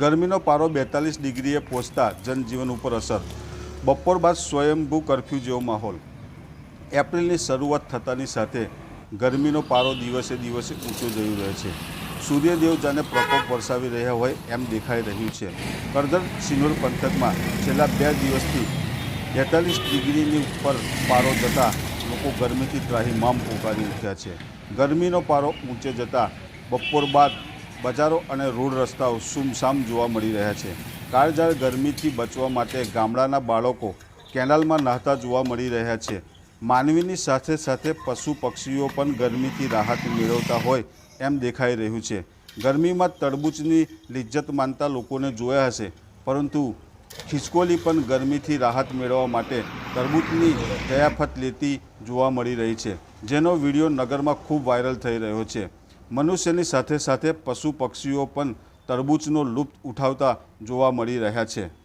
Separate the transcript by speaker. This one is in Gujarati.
Speaker 1: ગરમીનો પારો બેતાલીસ ડિગ્રીએ પહોંચતા જનજીવન ઉપર અસર. બપોર બાદ સ્વયંભૂ કરફ્યુ જેવો માહોલ. એપ્રિલની શરૂઆત થતાની સાથે ગરમીનો પારો દિવસે દિવસે ઊંચો જઈ રહ્યો છે. સૂર્યદેવ જાને પ્રકોપ વરસાવી રહ્યા હોય એમ દેખાઈ રહ્યું છે. કરદર સિનોર પંથકમાં છેલ્લા બે દિવસથી બેતાલીસ ડિગ્રીની ઉપર પારો જતાં લોકો ગરમીથી ત્રાહીમામ પોકારી ઉઠ્યા છે. ગરમીનો પારો ઊંચે જતાં બપોર બાદ બજારો અને રોડ રસ્તાઓ સુમસામ જોવા મળી રહ્યા છે. કાળઝાળ ગરમીથી બચવા માટે ગામડાના બાળકો કેનાલમાં નહાતા જોવા મળી રહ્યા છે. માનવીની સાથે સાથે પશુ પક્ષીઓ પણ ગરમીથી રાહત મેળવતા હોય એમ દેખાઈ રહ્યું છે. ગરમીમાં તરબૂચની લિજ્જત માનતા લોકોને જોયા હશે, પરંતુ ખિસકોલી પણ ગરમીથી રાહત મેળવવા માટે તરબૂચની દયાફત લેતી જોવા મળી રહી છે, જેનો વીડિયો નગરમાં ખૂબ વાયરલ થઈ રહ્યો છે. મનુષ્યની સાથે સાથે પશુ પક્ષીઓ પણ તરબૂચનો લુપ્ત ઉઠાવતા જોવા મળી રહ્યા છે.